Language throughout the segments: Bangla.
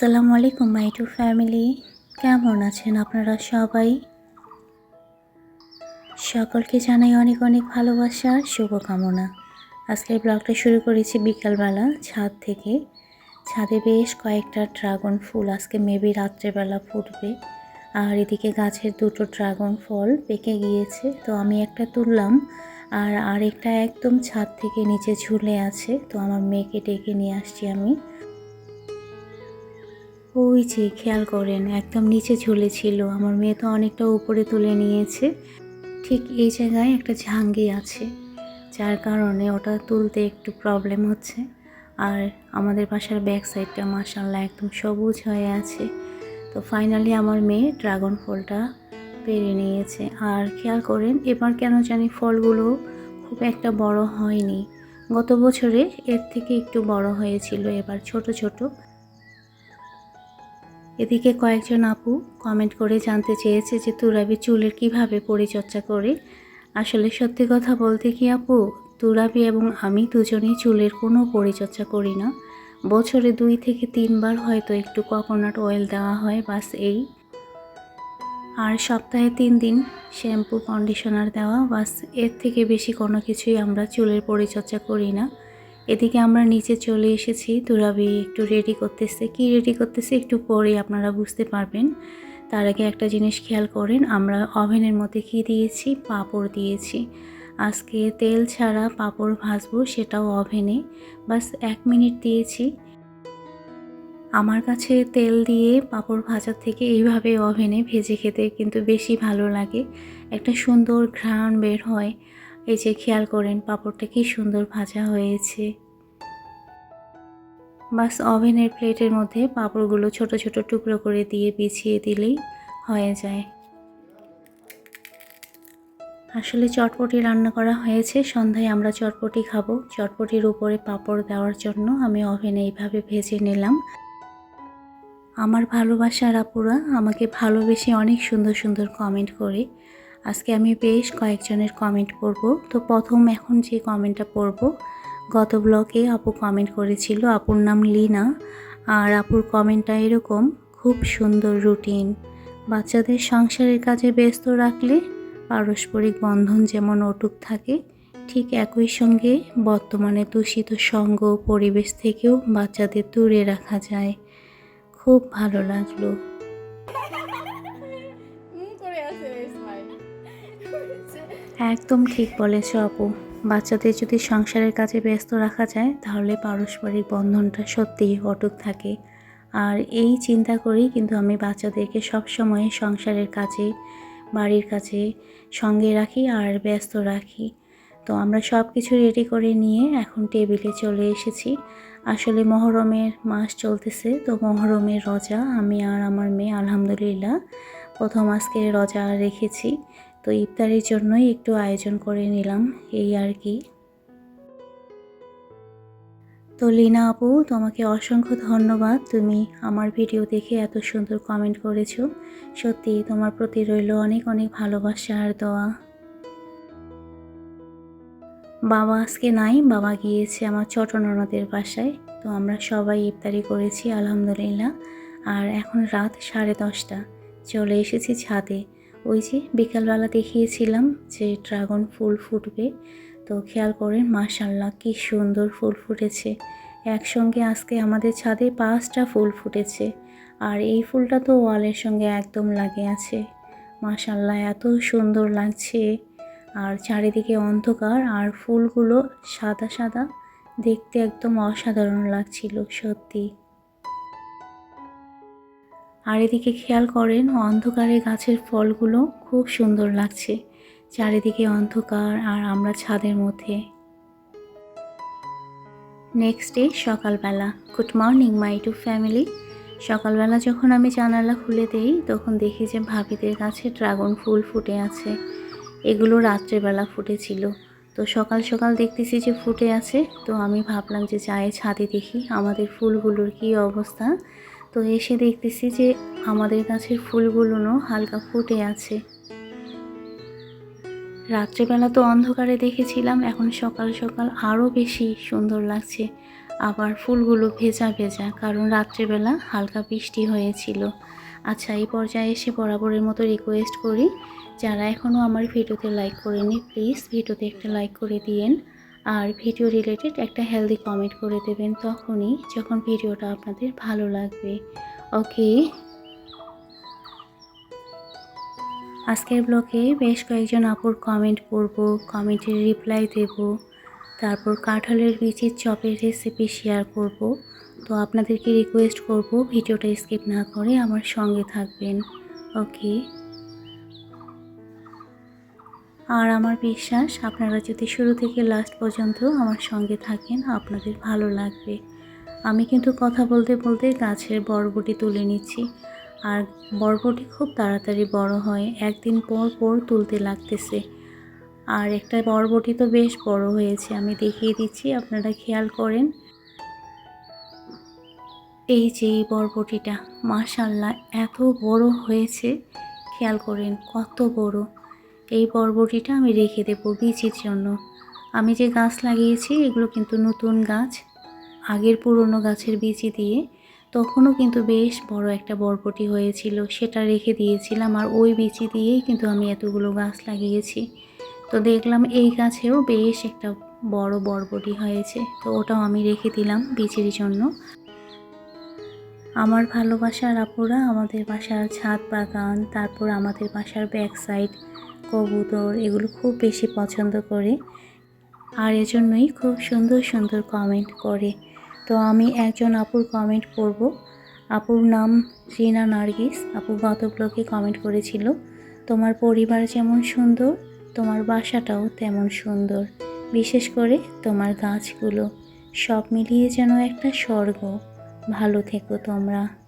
আসসালামু আলাইকুম মাই টু ফ্যামিলি কেমন আছেন আপনারা সবাই? সকলকে জানাই অনেক অনেক ভালোবাসা, শুভকামনা। আজকের ব্লগটা শুরু করেছি বিকালবেলা ছাদ থেকে। ছাদে বেশ কয়েকটা ড্রাগন ফুল, আজকে মেবি রাত্রেবেলা ফুটবে। আর এদিকে গাছের দুটো ড্রাগন ফল পেকে গিয়েছে, তো আমি একটা তুললাম। আর আরেকটা একদম ছাদ থেকে নিচে ঝুলে আছে, তো আমার মেয়েকে ডেকে নিয়ে আসছি আমি। ওই যে, খেয়াল করেন, একদম নিচে ঝুলেছিল আমার মেয়ে তো অনেকটা উপরে তুলে নিয়েছে। ঠিক এই জায়গায় একটা ঝাঙ্গি আছে, যার কারণে ওটা তুলতে একটু প্রবলেম হচ্ছে। আর আমাদের বাসার ব্যাক সাইডটা মাসাল্লাহ একদম সবুজ হয়ে আছে। তো ফাইনালি আমার মেয়ে ড্রাগন ফলটা পেরে নিয়েছে। আর খেয়াল করেন, এবার কেন জানি ফলগুলো খুব একটা বড় হয়নি। গত বছরে এর থেকে একটু বড় হয়েছিল, এবার ছোট ছোট। এদিকে কয়েকজন আপু কমেন্ট করে জানতে চেয়েছে যে তুরাবি চুলের কীভাবে পরিচর্যা করে। আসলে সত্যি কথা বলতে কি আপু, তুরাবি এবং আমি দুজনেই চুলের কোনো পরিচর্যা করি না। বছরে দুই থেকে তিনবার হয়তো একটু কোকোনাট অয়েল দেওয়া হয়, বাস এই। আর সপ্তাহে তিন দিন শ্যাম্পু কন্ডিশনার দেওয়া, বাসের থেকে বেশি কোনো কিছুই আমরা চুলের পরিচর্যা করি না। এদিকে আমরা নিচে চলে এসেছি। তুরাবি একটু রেডি করতেছে। কি রেডি করতেছে একটু পরে আপনারা বুঝতে পারবেন। তার আগে একটা জিনিস খেয়াল করেন, আমরা ওভেনের মধ্যে কি দিয়েছি? পাঁপড় দিয়েছি। আজকে তেল ছাড়া পাঁপড় ভাজবো সেটাও ওভেনে। বাস এক মিনিট দিয়েছি। আমার কাছে তেল দিয়ে পাঁপড় ভাজার থেকে এইভাবে ওভেনে ভেজে খেতে কিন্তু বেশি ভালো লাগে। একটা সুন্দর ঘ্রাণ বের হয়। এই যে খেয়াল করেন পাঁপড়টা কি সুন্দর ভাজা হয়েছে। বাস ওভেনের প্লেটের মধ্যে পাঁপড়গুলো ছোট ছোট টুকরো করে দিয়ে বিছিয়ে দিলেই হয়ে যায়। আসলে চটপটি রান্না করা হয়েছে, সন্ধ্যায় আমরা চটপটি খাব। চটপটির উপরে পাঁপড় দেওয়ার জন্য আমি ওভেনে এইভাবে ভেজে নিলাম। আমার ভালোবাসার আপুরা আমাকে ভালোবেসে অনেক সুন্দর সুন্দর কমেন্ট করে আজকে আমি বেশ কয়েকজনের কমেন্ট পড়ব। তো প্রথম এখন যে কমেন্টটা পড়ব, গত ব্লগে আপু কমেন্ট করেছিল, আপুর নাম লিনা। আর আপুর কমেন্টটা এরকম, খুব সুন্দর রুটিন বাচ্চাদের সংসারের কাজে ব্যস্ত রাখলে পারস্পরিক বন্ধন যেমন অটুক থাকে, ঠিক একই সঙ্গে বর্তমানে দূষিত সঙ্গ পরিবেশ থেকেও বাচ্চাদের দূরে রাখা যায়। খুব ভালো লাগল। একদম ঠিক বলেছ আপু। বাচ্চাদের যদি সংসারের কাজে ব্যস্ত রাখা যায়, তাহলে পারস্পরিক বন্ধনটা সত্যিই অটুট থাকে। আর এই চিন্তা করেই কিন্তু আমি বাচ্চাদেরকে সবসময় সংসারের কাজে, বাড়ির কাছে সঙ্গে রাখি আর ব্যস্ত রাখি। তো আমরা সব কিছু রেডি করে নিয়ে এখন টেবিলে চলে এসেছি। আসলে মহরমের মাস চলতেছে, তো মহরমের রজা আমি আর আমার মেয়ে আলহামদুলিল্লাহ প্রথম আজকে রজা রেখেছি। তো ইফতারের জন্যই একটু আয়োজন করে নিলাম, এই আর কি। তো লীনা আপু, তোমাকে অসংখ্য ধন্যবাদ। তুমি আমার ভিডিও দেখে এত সুন্দর কমেন্ট করেছ। সত্যি তোমার প্রতি রইল অনেক অনেক ভালোবাসা আর দোয়া। বাবা আজকে নাই, বাবা গিয়েছে আমার ছোট ননদের বাসায়। তো আমরা সবাই ইফতারি করেছি, আলহামদুলিল্লাহ। আর এখন রাত সাড়ে দশটা, চলে এসেছি ছাদে। ওই যে বিকালবেলা দেখিয়েছিলাম যে ড্রাগন ফুল ফুটবে। তো খেয়াল করেন মাশাল্লাহ কি সুন্দর ফুল ফুটেছে। একসঙ্গে আজকে আমাদের ছাদে পাঁচটা ফুল ফুটেছে। আর এই ফুলটা তো ওয়ালের সঙ্গে একদম লাগে আছে। মাশাল্লাহ এত সুন্দর লাগছে। আর চারিদিকে অন্ধকার, আর ফুলগুলো সাদা সাদা। দেখতে একদম অসাধারণ লাগছিল, সত্যি। আর এদিকে খেয়াল করেন, অন্ধকারে গাছের ফলগুলো খুব সুন্দর লাগছে। চারিদিকে অন্ধকার আর আমরা ছাদের মধ্যে। নেক্সট ডে সকালবেলা। Good morning my to family সকালবেলা যখন আমি জানালা খুলে দেই, তখন দেখি যে ভাবিদের গাছে ড্রাগন ফুল ফুটে আছে। এগুলো রাত্রেবেলা ফুটেছিল। তো সকাল সকাল দেখতেছি যে ফুটে আছে। তো আমি ভাবলাম যে চায়ে ছাদে দেখি, আমাদের ফুলগুলোর কী অবস্থা। তো এসে দেখতেছি যে আমাদের গাছের ফুলগুলোও হালকা ফুটে আছে। রাত্রেবেলা তো অন্ধকারে দেখেছিলাম, এখন সকাল সকাল আরও বেশি সুন্দর লাগছে। আবার ফুলগুলো ভেজা ভেজা, কারণ রাত্রেবেলা হালকা বৃষ্টি হয়েছিল। আচ্ছা এই পর্যায়ে এসে বরাবরের মতো রিকোয়েস্ট করি, যারা এখনও আমার ভিডিওতে লাইক করেনি প্লিজ ভিডিওতে একটা লাইক করে দিয়েন। আর ভিডিও রিলেটেড একটা হেলদি কমেন্ট করে দেবেন তখনই যখন ভিডিওটা আপনাদের ভালো লাগবে। ওকে আজকের ব্লগে বেশ কয়েকজন আপুর কমেন্ট পড়ব কমেন্টের রিপ্লাই দেব, তারপর কাঁঠালের বিচির চপের রেসিপি শেয়ার করব। তো আপনাদেরকে রিকোয়েস্ট করব ভিডিওটা স্কিপ না করে আমার সঙ্গে থাকবেন। ওকে আর আমার বিশ্বাস, আপনারা যদি শুরু থেকে লাস্ট পর্যন্ত আমার সঙ্গে থাকেন, আপনাদের ভালো লাগবে। আমি কিন্তু কথা বলতে বলতে গাছের বরবটি তুলে নিচ্ছি। আর বরবটি খুব তাড়াতাড়ি বড় হয়, একদিন পর পর তুলতে লাগতেছে। আর একটা বরবটি তো বেশ বড় হয়েছে, আমি দেখিয়ে দিচ্ছি, আপনারা খেয়াল করেন। এই যে এই বরবটিটা মাশাল্লাহ এত বড় হয়েছে, খেয়াল করেন, কত বড়। এই বরবটিটা আমি রেখে দেবো বীজের জন্য। আমি যে গাছ লাগিয়েছি, এগুলো কিন্তু নতুন গাছ। আগের পুরনো গাছের বীজি দিয়ে তখনও কিন্তু বেশ বড় একটা বরবটি হয়েছিল। সেটা রেখে দিয়েছিলাম আর ওই বিচি দিয়েই কিন্তু আমি এতগুলো গাছ লাগিয়েছি। তো দেখলাম এই গাছেও বেশ একটা বড় বরবটি হয়েছে। তো ওটাও আমি রেখে দিলাম বিচির জন্য। আমার ভালোবাসার আপুরা আমাদের বাসার ছাদ বাগান, তারপর আমাদের বাসার ব্যাক সাইড কবুতর এগুলো খুব বেশি পছন্দ করে আর এজন্যই খুব সুন্দর সুন্দর কমেন্ট করে। তো আমি একজন আপুর কমেন্ট পড়ব আপুর নাম রিনা নার্গিস। আপু গত ব্লগে কমেন্ট করেছিল, তোমার পরিবার যেমন সুন্দর, তোমার বাসাটাও তেমন সুন্দর। বিশেষ করে তোমার গাছগুলো। সব মিলিয়ে যেন একটা স্বর্গ। ভালো থেকো তোমরা।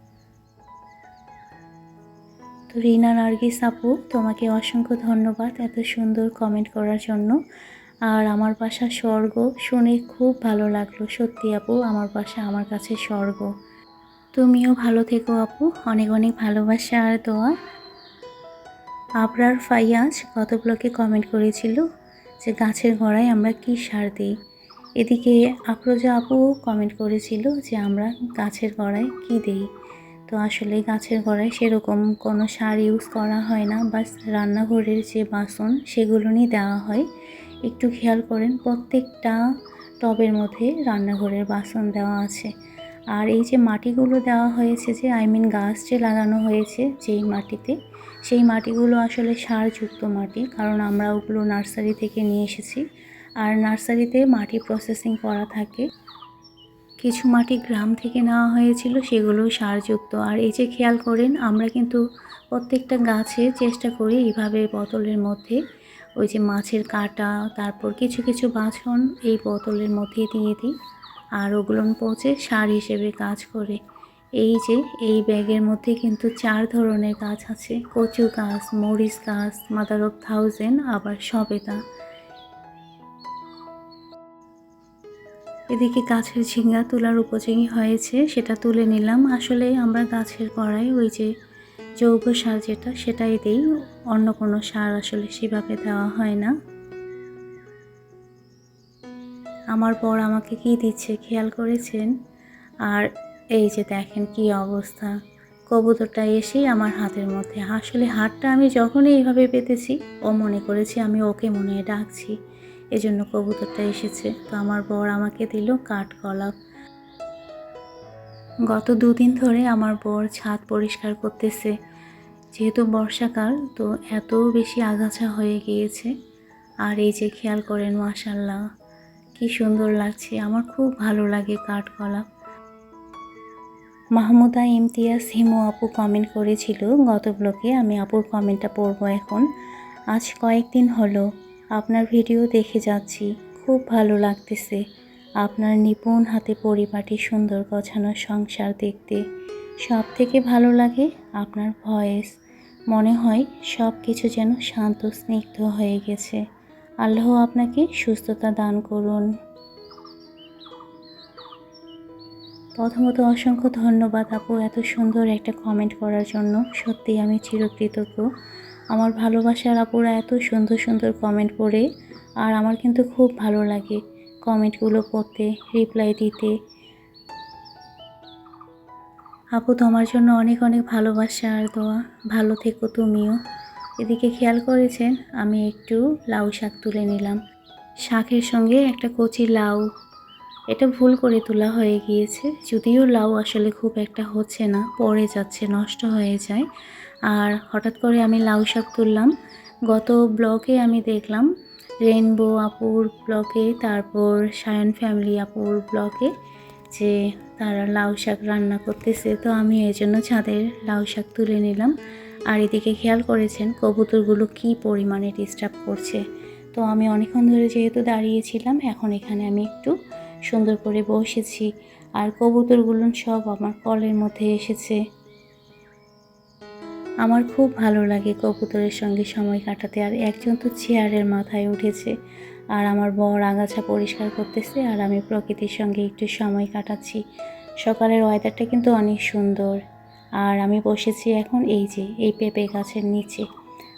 তো রিনা নার্গিস আপু, তোমাকে অসংখ্য ধন্যবাদ এত সুন্দর কমেন্ট করার জন্য। আর আমার বাসা স্বর্গ, শুনে খুব ভালো লাগল। সত্যি আপু, আমার বাসা আমার কাছে স্বর্গ। তুমিও ভালো থেকো আপু, অনেক অনেক ভালোবাসা আর দোয়া। আবরার ফাইয়াজ গত ব্লকে কমেন্ট করেছিল যে গাছের গোড়ায় আমরা কি সার দিই। এদিকে আফরোজা আপু কমেন্ট করেছিল যে আমরা গাছের গোড়ায় কি দিই। তো আসলে গাছের গোড়ায় সেরকম কোনো সার ইউজ করা হয় না। বাস রান্নাঘরের যে বাসন সেগুলো নিয়ে দেওয়া হয়। একটু খেয়াল করেন, প্রত্যেকটা টবের মধ্যে রান্নাঘরের বাসন দেওয়া আছে। আর এই যে মাটিগুলো দেওয়া হয়েছে যে আই মিন গাছ যে লাগানো হয়েছে যেই মাটিতে, সেই মাটিগুলো আসলে সারযুক্ত মাটি। কারণ আমরা ওগুলো নার্সারি থেকে নিয়ে এসেছি। আর নার্সারিতে মাটি প্রসেসিং করা থাকে। কিছু মাটি গ্রাম থেকে নেওয়া হয়েছিল, সেগুলো সারযুক্ত। আর এই যে খেয়াল করেন, আমরা কিন্তু প্রত্যেকটা গাছে চেষ্টা করি এইভাবে বোতলের মধ্যে ওই যে মাছের কাঁটা, তারপর কিছু কিছু বাছন এই বোতলের মধ্যে দিয়ে দিই আর ওগুলো পচে সার হিসেবে কাজ করে। এই যে, এই ব্যাগের মধ্যে কিন্তু চার ধরনের গাছ আছে। কচু গাছ, মরিচ গাছ মাদার অফ থাউজেন্ড আবার সবেদা এদিকে গাছের ঝিঙ্গা তোলার উপযোগী হয়েছে, সেটা তুলে নিলাম। আসলে আমরা গাছের গোড়ায় ওই যে জৈব সার যেটা, সেটাই দিই। অন্য কোনো সার আসলে সেভাবে দেওয়া হয় না। আমার পর আমাকে কি দিচ্ছে খেয়াল করেছেন? আর এই যে দেখেন কি অবস্থা। কবুতরটা এসেই আমার হাতের মধ্যে। আসলে হাতটা আমি যখনই এইভাবে পেতেছি, ও মনে করেছি আমি ওকে মনে ডাকছি। এজন্য কবুতরটা এসেছে। তো আমার বর আমাকে দিল কাঠকলা গত দুদিন ধরে আমার বর ছাদ পরিষ্কার করতেছে। যেহেতু বর্ষাকাল, তো এত বেশি আগাছা হয়ে গিয়েছে। আর এই যে খেয়াল করেন মাশাল্লাহ কি সুন্দর লাগছে। আমার খুব ভালো লাগে কাঠ কাঠকলা মাহমুদা ইমতিয়াজ হিমু আপু কমেন্ট করেছিল গত ব্লকে আমি আপুর কমেন্টটা পড়ব এখন। আজ কয়েকদিন হলো আপনার ভিডিও দেখে যাচ্ছি। খুব ভালো লাগতেছে। আপনার নিপুণ হাতে পরিপাটি সুন্দর গোছানো সংসার দেখতে। সব থেকে ভালো লাগে আপনার ভয়েস। মনে হয় সব কিছু যেন শান্ত, স্নিগ্ধ হয়ে গেছে। আল্লাহ আপনাকে সুস্থতা দান করুন। প্রথমত অসংখ্য ধন্যবাদ আপু এত সুন্দর একটা কমেন্ট করার জন্য। সত্যি আমি চিরকৃতজ্ঞ। আমার ভালোবাসার আপুরা এত সুন্দর সুন্দর কমেন্ট পড়ে, আর আমার কিন্তু খুব ভালো লাগে কমেন্টগুলো পড়তে রিপ্লাই দিতে। আপু, তোমার জন্য অনেক অনেক ভালোবাসা, আর দোয়া। ভালো থেকো তুমিও। এদিকে খেয়াল করেছেন, আমি একটু লাউ শাক তুলে নিলাম। শাকের সঙ্গে একটা কচি লাউ। এটা ভুল করে তোলা হয়ে গিয়েছে, যদিও লাউ আসলে খুব একটা হচ্ছে না, পড়ে যাচ্ছে, নষ্ট হয়ে যায়। আর হঠাৎ করে আমি লাউ শাক তুললাম। গত ব্লকে আমি দেখলাম রেনবো আপুর ব্লকে তারপর সায়ন ফ্যামিলি আপুর ব্লকে যে তারা লাউ শাক রান্না করতেছে। তো আমি এই জন্য ছাদের লাউ শাক তুলে নিলাম। আর এদিকে খেয়াল করেছেন কবুতরগুলো কি পরিমাণে ডিস্টার্ব করছে। তো আমি অনেকক্ষণ ধরে যেহেতু দাঁড়িয়েছিলাম, এখন এখানে আমি একটু সুন্দর করে বসেছি। আর কবুতরগুলো সব আমার কলের মধ্যে এসেছে। আমার খুব ভালো লাগে কবুতরের সঙ্গে সময় কাটাতে, আর একজন তো চেয়ারের মাথায় উঠেছে। আর আমার বর আগাছা পরিষ্কার করতেছে, আর আমি প্রকৃতির সঙ্গে একটু সময় কাটাচ্ছি। সকালের ওয়েদারটা কিন্তু অনেক সুন্দর। আর আমি বসেছি এখন এই যে, এই পেঁপে গাছের নিচে।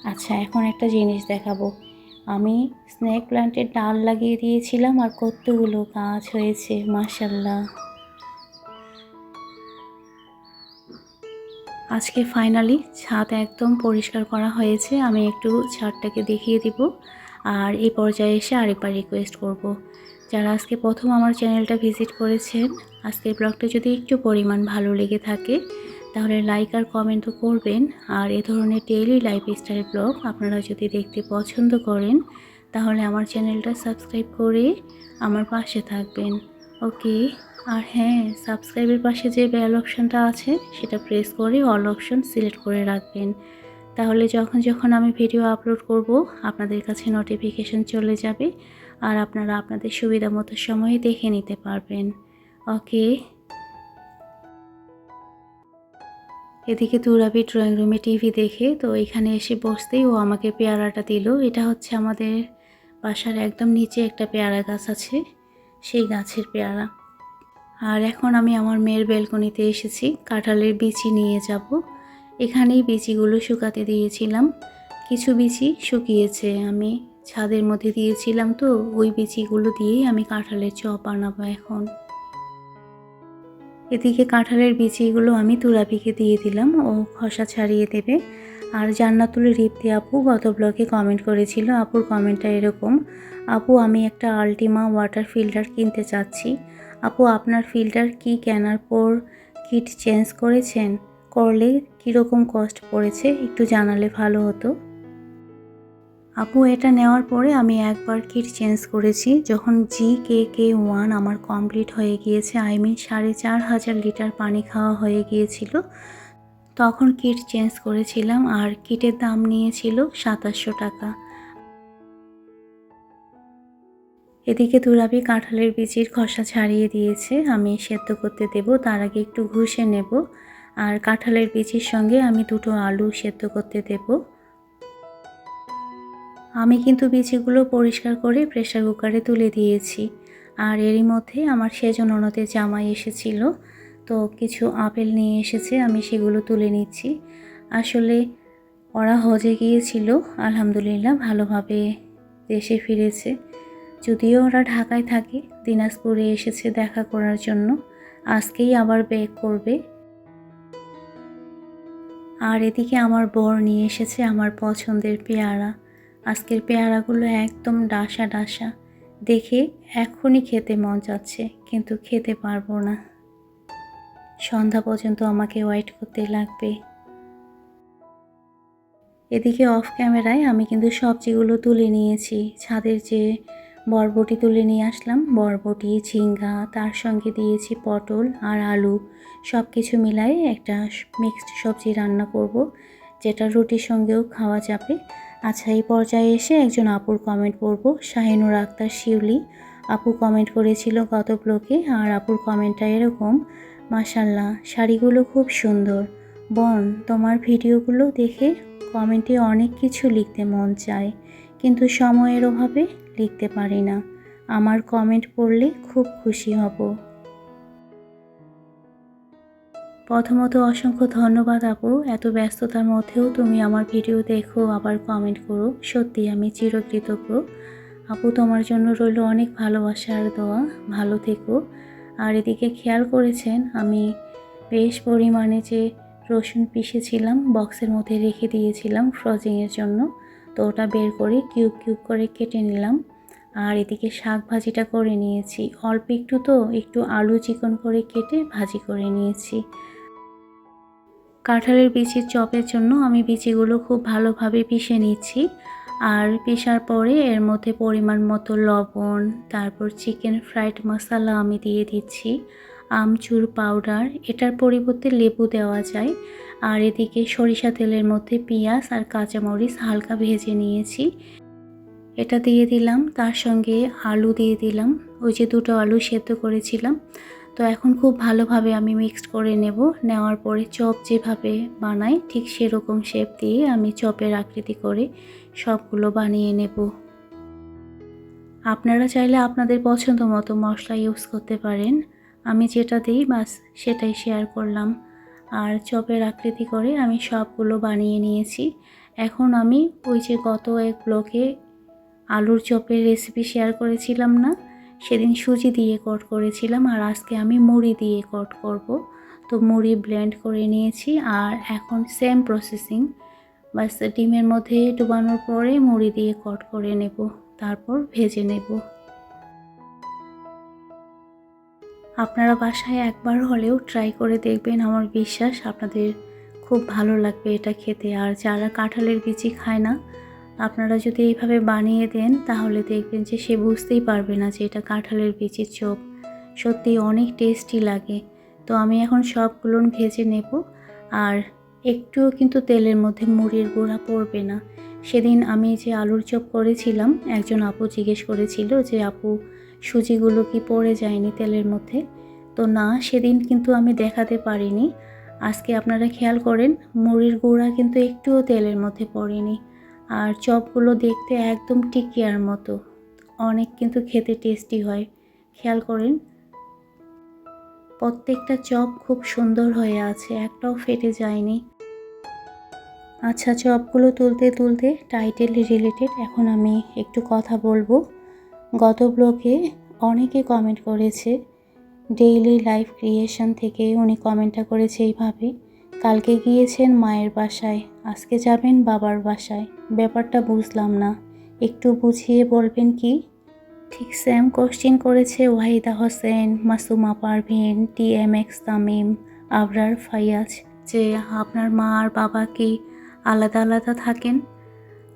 আচ্ছা এখন একটা জিনিস দেখাবো। আমি স্নেক প্ল্যান্টের ডাল লাগিয়ে দিয়েছিলাম, আর কতগুলো গাছ হয়েছে মাসাল্লাহ আজকে ফাইনালি ছাদ একদম পরিষ্কার করা হয়েছে, আমি একটু ছাদটাকে দেখিয়ে দিব আর এই পর্যায়ে এসে আরেকবার রিকোয়েস্ট করব। যারা আজকে প্রথম আমার চ্যানেলটা ভিজিট করেছেন আজকের ব্লগটা যদি একটু পরিমাণ ভালো লেগে থাকে, তাহলে লাইক আর কমেন্টও করবেন আর এ ধরনের ডেইলি লাইফস্টাইল ব্লগ আপনারা যদি দেখতে পছন্দ করেন, তাহলে আমার চ্যানেলটা সাবস্ক্রাইব করে আমার পাশে থাকবেন ওকে, আর হ্যাঁ সাবস্ক্রাইবের পাশে যে বেল অপশানটা আছে, সেটা প্রেস করে অল অপশন সিলেক্ট করে রাখবেন। তাহলে যখন যখন আমি ভিডিও আপলোড করব, আপনাদের কাছে নোটিফিকেশন চলে যাবে, আর আপনারা আপনাদের সুবিধা মতো সময়ে দেখে নিতে পারবেন। ওকে। এদিকে তুরাবি ড্রয়িং রুমে টিভি দেখে, তো এখানে এসে বসতেই ও আমাকে পেয়ারাটা দিল। এটা হচ্ছে আমাদের বাসার একদম নিচে একটা পেয়ারা গাছ আছে। সেই গাছের পেয়ারা। আর এখন আমি আমার মেয়ের বেলকনিতে এসেছি, কাঁঠালের বিচি নিয়ে যাব। এখানেই বিচিগুলো শুকাতে দিয়েছিলাম। কিছু বিচি শুকিয়েছে, আমি ছাদের মধ্যে দিয়েছিলাম তো, ওই বিচিগুলো দিয়েই আমি কাঁঠালের চপ বানাবো এখন। এদিকে কাঁঠালের বিচিগুলো আমি তুরাবিকে দিয়ে দিলাম, ও খসা ছাড়িয়ে দেবে। আর জান্নাতুল রিপ্তি আপু গত ব্লগে কমেন্ট করেছিল, আপুর কমেন্টটা এরকম, আপু, আমি একটা আলটিমা ওয়াটার ফিল্টার কিনতে চাচ্ছি। আপু, আপনার ফিল্টার কি কেনার পর কিট চেঞ্জ করেছেন? করলে কীরকম কস্ট পড়েছে? একটু জানালে ভালো হতো। আপু, এটা নেওয়ার পরে আমি একবার কিট চেঞ্জ করেছি, যখন জি কে কে ওয়ান আমার কমপ্লিট হয়ে গিয়েছে আই মিন সাড়ে চার হাজার লিটার পানি খাওয়া হয়ে গিয়েছিল। তখন কিট চেঞ্জ করেছিলাম আর কিটের দাম নিয়েছিল সাতাশশো টাকা। এদিকে তুরাবি কাঁঠালের বীজের খসা ছাড়িয়ে দিয়েছে, আমি সেদ্ধ করতে দেব, তার আগে একটু ঘুষে নেব। আর কাঁঠালের বীজের সঙ্গে আমি দুটো আলু সেদ্ধ করতে দেব। আমি কিন্তু বীজগুলো পরিষ্কার করে প্রেশার কুকারে তুলে দিয়েছি। আর এরই মধ্যে আমার সেজ ননদের জামাই এসেছিল। তো কিছু আপেল নিয়ে এসেছে, আমি সেগুলো তুলে নিচ্ছি। আসলে ওরা হজে গিয়েছিল, আলহামদুলিল্লাহ ভালোভাবে দেশে ফিরেছে। যদিও ওরা ঢাকায় থাকে, দিনাজপুরে এসেছে দেখা করার জন্য, আজকেই আবার ব্যাক করবে। আর এদিকে আমার বর নিয়ে এসেছে আমার পছন্দের পেয়ারা। আজকের পেয়ারাগুলো একদম ডাসা ডাসা, দেখে এখনই খেতে মন যাচ্ছে কিন্তু খেতে পারব না। সন্ধ্যা পর্যন্ত আমাকে ওয়েট করতে লাগবে। এদিকে অফ ক্যামেরায় আমি কিন্তু সবজিগুলো তুলে নিয়েছি, ছাদের যে বরবটি তুলে নিয়ে আসলাম, বরবটি, ঝিঙ্গা, তার সঙ্গে দিয়েছি পটল আর আলু সব কিছু মিলাই একটা মিক্সড সবজি রান্না করব, যেটা রুটির সঙ্গেও খাওয়া যাবে। আচ্ছা এই পর্যায়ে এসে একজন আপুর কমেন্ট পড়ব, শাহিনুর আক্তার শিউলি। আপু কমেন্ট করেছিল গত ব্লকে আর আপুর কমেন্টটা এরকম মাসাল্লাহ শাড়িগুলো খুব সুন্দর। বন, তোমার ভিডিওগুলো দেখে কমেন্টে অনেক কিছু লিখতে মন চায়, কিন্তু সময়ের অভাবে লিখতে পারি না। আমার কমেন্ট পড়লে খুব খুশি হব। প্রথমত অসংখ্য ধন্যবাদ আপু, এত ব্যস্ততার মধ্যেও তুমি আমার ভিডিও দেখো, আবার কমেন্ট করো। সত্যি আমি চিরকৃতজ্ঞ। আপু, তোমার জন্য রইল অনেক ভালোবাসা আর দোয়া। ভালো থেকো। আর এদিকে খেয়াল করেছেন, আমি বেশ পরিমাণে যে রসুন পিষেছিলাম, বক্সের মধ্যে রেখে দিয়েছিলাম ফ্রজিংয়ের জন্য, তো ওটা বের করে কিউব কিউব করে কেটে নিলাম। আর এদিকে শাক ভাজিটা করে নিয়েছি। অল্প একটু তো, একটু আলু চিকন করে কেটে ভাজি করে নিয়েছি। কাঁঠালের বিচির চপের জন্য আমি বিচিগুলো খুব ভালোভাবে পিষে নিচ্ছি। আর পেশার পরে এর মধ্যে পরিমাণ মতো লবণ, তারপর চিকেন ফ্রাইড মশলা আমি দিয়ে দিচ্ছি, আমচুর পাউডার এটার পরিবর্তে লেবু দেওয়া যায়, আর এদিকে সরিষা তেলের মধ্যে পেঁয়াজ আর কাঁচামরিচ হালকা ভেজে নিয়েছি। এটা দিয়ে দিলাম, তার সঙ্গে আলু দিয়ে দিলাম, ওই যে দুটো আলু সেদ্ধ করেছিলাম। তো এখন খুব ভালোভাবে আমি মিক্সড করে নেব, নেওয়ার পরে চপ যেভাবে বানাই ঠিক সেরকম শেপ দিয়ে আমি চপের আকৃতি করে সবগুলো বানিয়ে নেব। আপনারা চাইলে আপনাদের পছন্দ মতো মশলা ইউজ করতে পারেন। আমি যেটা দিই বাস সেটাই শেয়ার করলাম। আর চপের আকৃতি করে আমি সবগুলো বানিয়ে নিয়েছি। এখন আমি ওই যে গত এক ব্লকে আলুর চপের রেসিপি শেয়ার করেছিলাম না, সেদিন সুজি দিয়ে কট করেছিলাম আর আজকে আমি মুড়ি দিয়ে কট করব। তো মুড়ি ব্লেন্ড করে নিয়েছি আর এখন সেম প্রসেসিং বাস ডিমের মধ্যে ডুবানোর পরে মুড়ি দিয়ে কট করে নেব, তারপর ভেজে নেব। আপনারা বাসায় একবার হলেও ট্রাই করে দেখবেন, আমার বিশ্বাস আপনাদের খুব ভালো লাগবে এটা খেতে। আর যারা কাঁঠালের বিচি খায় না, আপনারা যদি এইভাবে বানিয়ে দেন, তাহলে দেখবেন যে সে বুঝতেই পারবে না যে এটা কাঁঠালের বিচির চোখ সত্যি অনেক টেস্টি লাগে। তো আমি এখন সবগুলো ভেজে নেব। আর একটুও কিন্তু তেলের মধ্যে মুড়ির গুঁড়া পড়বে না। সেদিন আমি যে আলুর চপ করেছিলাম, একজন আপু জিজ্ঞেস করেছিল যে, আপু, সুজিগুলো কি পড়ে যায়নি তেলের মধ্যে? তো না, সেদিন কিন্তু আমি দেখাতে পারিনি। আজকে আপনারা খেয়াল করেন, মুড়ির গুঁড়া কিন্তু একটুও তেলের মধ্যে পড়েনি। আর চপগুলো দেখতে একদম টিকিয়ার মতো। অনেক কিন্তু খেতে টেস্টি হয়। খেয়াল করেন, প্রত্যেকটা চপ খুব সুন্দর হয়ে আছে, একটাও ফেটে যায়নি। আচ্ছা চপগুলো তুলতে তুলতে টাইটেল রিলেটেড এখন আমি একটু কথা বলব। গত ব্লকে অনেকে কমেন্ট করেছে ডেইলি লাইফ ক্রিয়েশন থেকে উনি কমেন্টটা করেছে এইভাবে, কালকে গিয়েছেন মায়ের বাসায়, আজকে যাবেন বাবার বাসায়। ব্যাপারটা বুঝলাম না। একটু বুঝিয়ে বলবেন কি? ঠিক স্যাম কোশ্চেন করেছে Wahida Hossain, Masuma Parvin, T M X Tamim, Abrar Faiyaz, যে আপনার মা আর বাবা কি আলাদা আলাদা থাকেন।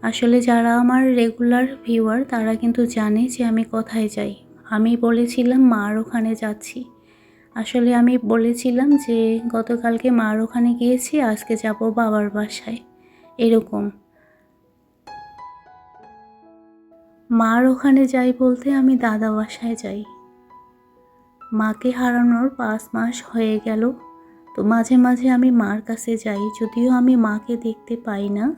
আসলে যারা আমার রেগুলার ভিউয়ার তারা কিন্তু জানে যে আমি কোথায় যাই। আমি বলেছিলাম মার ওখানে যাচ্ছি। আসলে আমি বলেছিলাম যে, গতকালকে মার ওখানে গিয়েছি, আজকে যাব বাবার বাসায়। এরকম। মার ওখানে যাই বলতে আমি দাদা বাসায় যাই। মাকে হারানোর পাঁচ মাস হয়ে গেল। তো মাঝে মাঝে আমি মার কাছে যাই, যদিও আমি মাকে দেখতে পাই না।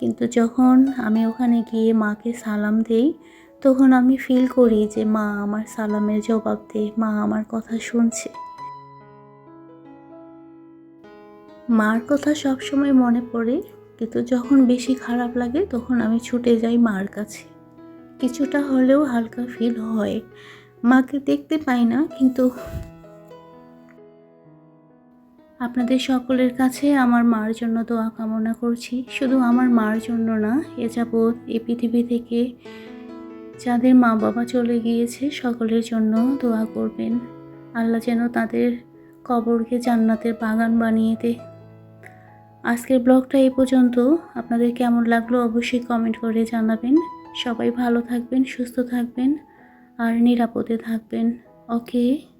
কিন্তু যখন আমি ওখানে গিয়ে মাকে সালাম দেই, তখন আমি ফিল করি যে, মা, আমার সালামের জবাব দেয় মা আমার কথা শুনছে। মার কথা সবসময় মনে পড়ে, কিন্তু যখন বেশি খারাপ লাগে, তখন আমি ছুটে যাই মার কাছে। কিছুটা হলেও হালকা ফিল হয়। মাকে দেখতে পাই না, কিন্তু আপনাদের সকলের কাছে আমার মার জন্য দোয়া কামনা করছি। শুধু আমার মার জন্য না, এ যাবৎ এই পৃথিবী থেকে যাদের মা বাবা চলে গিয়েছে, সকলের জন্য দোয়া করবেন। আল্লাহ যেন তাদের কবরকে জান্নাতের বাগান বানিয়ে দেয় আজকের ব্লগটা এই পর্যন্ত। আপনাদের কেমন লাগল অবশ্যই কমেন্ট করে জানাবেন। সবাই ভালো থাকবেন, সুস্থ থাকবেন আর নিরাপদে থাকবেন। ওকে।